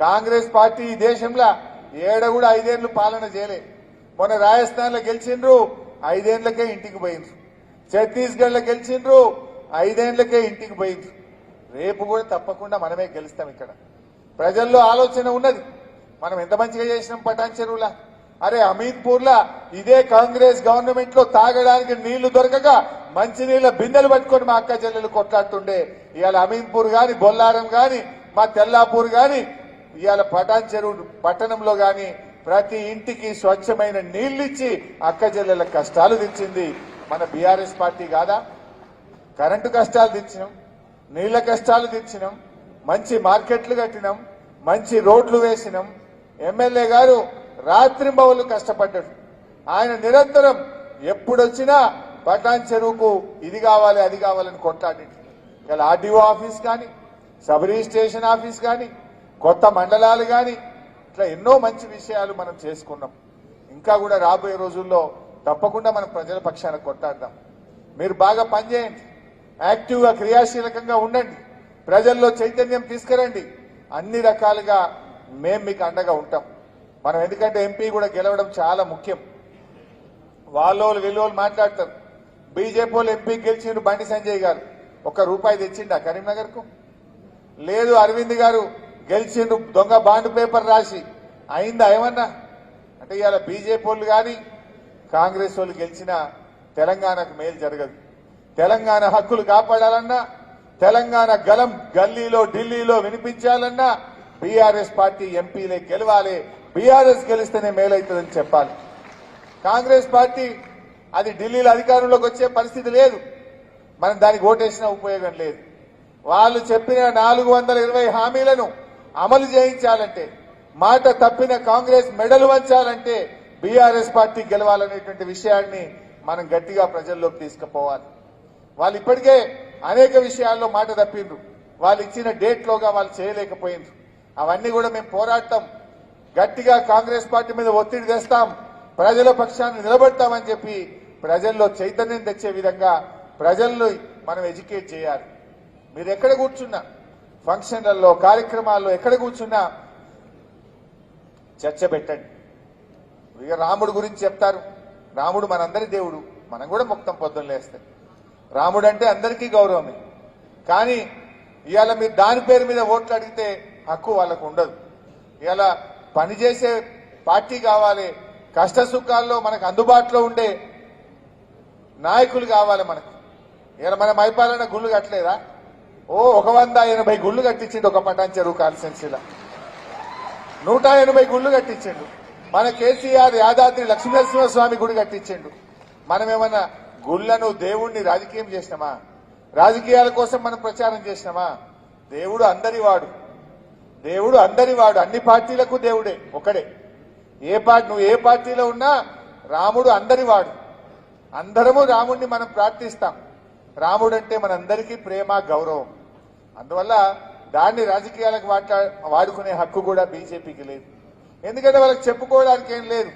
Congress party ఈ దేశంలో ఏడ కూడా ఐదేళ్ళు పాలన చేయలే. మొన్న రాజస్థాన్లో గెలిచిండ్రు ఐదేళ్ళకే ఇంటికి పోయిండ్రు. ఛత్తీస్గఢ్లో గెలిచిండ్రు ఐదేళ్ళకే ఇంటికి పోయిండ్రు. రేపు కూడా తప్పకుండా మనమే గెలుస్తాం ఇక్కడ. ప్రజల్లో ఆలోచన ఉన్నది. మనం ఎంత మంచిగా చేసినాం పటాన్ చెరువులా? అరే అమీద్పూర్లా ఇదే కాంగ్రెస్ గవర్నమెంట్లో తాగడానికి నీళ్ళు దొరకక మంచినీళ్ళ బిందెలు పట్టుకొని మా అక్క చెల్లెలు కొట్లాడుతుండే. ఇవాళ అమీద్పూర్ గాని బొల్లారం గాని మా తెల్లాపూర్ గాని ఇవాళ పటాన్ చెరువు పట్టణంలో గాని ప్రతి ఇంటికి స్వచ్ఛమైన నీళ్ళిచ్చి అక్క చెల్లెల కష్టాలు తెచ్చింది మన బీఆర్ఎస్ పార్టీ కాదా? కరెంటు కష్టాలు తెచ్చినాం నీళ్ళ కష్టాలు తెచ్చినాం మంచి మార్కెట్లు కట్టినాం మంచి రోడ్లు వేసినాం. ఎమ్మెల్యే గారు రాత్రింబవళ్ళు కష్టపడ్డాడు. ఆయన నిరంతరం ఎప్పుడొచ్చినా పటాన్ చెరువుకు ఇది కావాలి అది కావాలని కొట్లాడి ఇలా ఆర్డీఓ ఆఫీస్ కానీ సబ్ రిజిస్ట్రేషన్ ఆఫీస్ కానీ కొత్త మండలాలు కానీ ఇట్లా ఎన్నో మంచి విషయాలు మనం చేసుకున్నాం. ఇంకా కూడా రాబోయే రోజుల్లో తప్పకుండా మనం ప్రజల పక్షాన కొట్టాడదాం మీరు బాగా పనిచేయండి. యాక్టివ్గా క్రియాశీలకంగా ఉండండి. ప్రజల్లో చైతన్యం తీసుకురండి. అన్ని రకాలుగా మేం మీకు అండగా ఉంటాం. మనం ఎందుకంటే ఎంపీ కూడా గెలవడం చాలా ముఖ్యం. వాళ్ళోళ్ళు వీళ్ళోళ్ళు మాట్లాడతారు. బీజేపీ వాళ్ళు ఎంపీ గెలిచిండు బండి సంజయ్ గారు. ఒక్క రూపాయి తెచ్చిండా కరీంనగర్కు? లేదు అరవింద్ గారు గెలిచిండు దొంగ బాండ్ పేపర్ రాసి. అయిందా ఏమన్నా? అంటే ఇవాళ బీజేపీ వాళ్ళు కానీ కాంగ్రెస్ వాళ్ళు గెలిచిన తెలంగాణకు మేలు జరగదు. తెలంగాణ హక్కులు కాపాడాలన్నా తెలంగాణ గలం గల్లీలో ఢిల్లీలో వినిపించాలన్నా బీఆర్ఎస్ పార్టీ ఎంపీలే గెలవాలి. బీఆర్ఎస్ గెలిస్తేనే మేలవుతుందని చెప్పాలి. కాంగ్రెస్ పార్టీ అది ఢిల్లీలో అధికారంలోకి వచ్చే పరిస్థితి లేదు. మనం దానికి ఓటేసినా ఉపయోగం లేదు. వాళ్ళు చెప్పిన నాలుగు వందల ఇరవై హామీలను అమలు చేయించాలంటే మాట తప్పిన కాంగ్రెస్ మెడలు వంచాలంటే బీఆర్ఎస్ పార్టీ గెలవాలనేటువంటి విషయాన్ని మనం గట్టిగా ప్రజల్లోకి తీసుకుపోవాలి. వాళ్ళు ఇప్పటికే అనేక విషయాల్లో మాట తప్పిండ్రు. వాళ్ళు ఇచ్చిన డేట్లోగా వాళ్ళు చేయలేకపోయిండ్రు. అవన్నీ కూడా మేము పోరాడతాం. గట్టిగా కాంగ్రెస్ పార్టీ మీద ఒత్తిడి తెస్తాం. ప్రజల పక్షాన్ని నిలబెడతామని చెప్పి ప్రజల్లో చైతన్యం తెచ్చే విధంగా ప్రజల్ని మనం ఎడ్యుకేట్ చేయాలి. మీరు ఎక్కడ కూర్చున్నా? ఫంక్షన్లలో కార్యక్రమాల్లో ఎక్కడ కూర్చున్నా చర్చ పెట్టండి. ఇక రాముడు గురించి చెప్తారు. రాముడు మనందరి దేవుడు. మనం కూడా మొత్తం పొద్దున్న లేస్తాం. రాముడు అంటే అందరికీ గౌరవమే. కానీ ఇవాళ మీరు దాని పేరు మీద ఓట్లు అడిగితే హక్కు వాళ్ళకు ఉండదు. ఇవాళ పనిచేసే పార్టీ కావాలి కష్ట సుఖాల్లో మనకు అందుబాటులో ఉండే నాయకులు కావాలి మనకు. ఇవాళ మన మైపాలన్న గుళ్ళు కట్టలేదా? ఓ ఒక వంద ఎనభై గుళ్ళు కట్టించిండు ఒక పటాన్ చెరువు కాన్స్టెన్సీలో. నూట ఎనభై గుళ్ళు కట్టించిండు. మన కేసీఆర్ యాదాద్రి లక్ష్మీనరసింహస్వామి గుడి కట్టించిండు. మనం ఏమన్నా గుళ్ళను దేవుణ్ణి రాజకీయం చేసినామా? రాజకీయాల కోసం మనం ప్రచారం చేసినామా? దేవుడు అందరి వాడు. దేవుడు అందరి వాడు. అన్ని పార్టీలకు దేవుడే ఒకడే ఏ పార్టీ నువ్వు ఏ పార్టీలో ఉన్నా రాముడు అందరి వాడు. అందరము రాముడిని మనం ప్రార్థిస్తాం. రాముడు అంటే మనందరికీ ప్రేమ గౌరవం. అందువల్ల దాన్ని రాజకీయాలకు మాట్లా వాడుకునే హక్కు కూడా బీజేపీకి లేదు. ఎందుకంటే వాళ్ళకి చెప్పుకోవడానికి ఏం లేదు.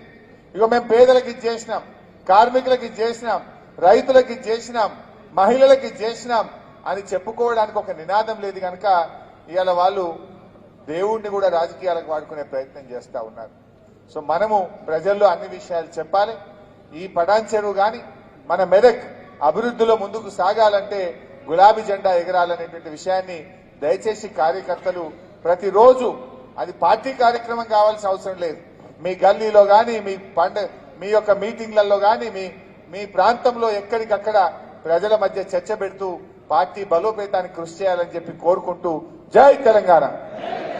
ఇక మేము పేదలకు ఇది చేసినాం కార్మికులకు ఇది చేసినాం రైతులకు ఇది చేసినాం మహిళలకు ఇది చేసినాం అని చెప్పుకోవడానికి ఒక నినాదం లేదు కనుక ఇవాళ వాళ్ళు దేవుణ్ణి కూడా రాజకీయాలకు వాడుకునే ప్రయత్నం చేస్తూ ఉన్నారు. సో మనము ప్రజల్లో అన్ని విషయాలు చెప్పాలి. ఈ పటాన్ చెరువు కానీ మన మెదక్ అభివృద్ధిలో ముందుకు సాగాలంటే గులాబీ జెండా ఎగరాలనేటువంటి విషయాన్ని దయచేసి కార్యకర్తలు ప్రతిరోజు అది పార్టీ కార్యక్రమం కావాల్సిన అవసరం లేదు. మీ గల్లీలో కానీ మీ పండ మీ యొక్క మీటింగ్లలో కానీ మీ మీ ప్రాంతంలో ఎక్కడికక్కడ ప్రజల మధ్య చర్చ పెడుతూ పార్టీ బలోపేతానికి కృషి చేయాలని చెప్పి కోరుకుంటూ జై తెలంగాణ.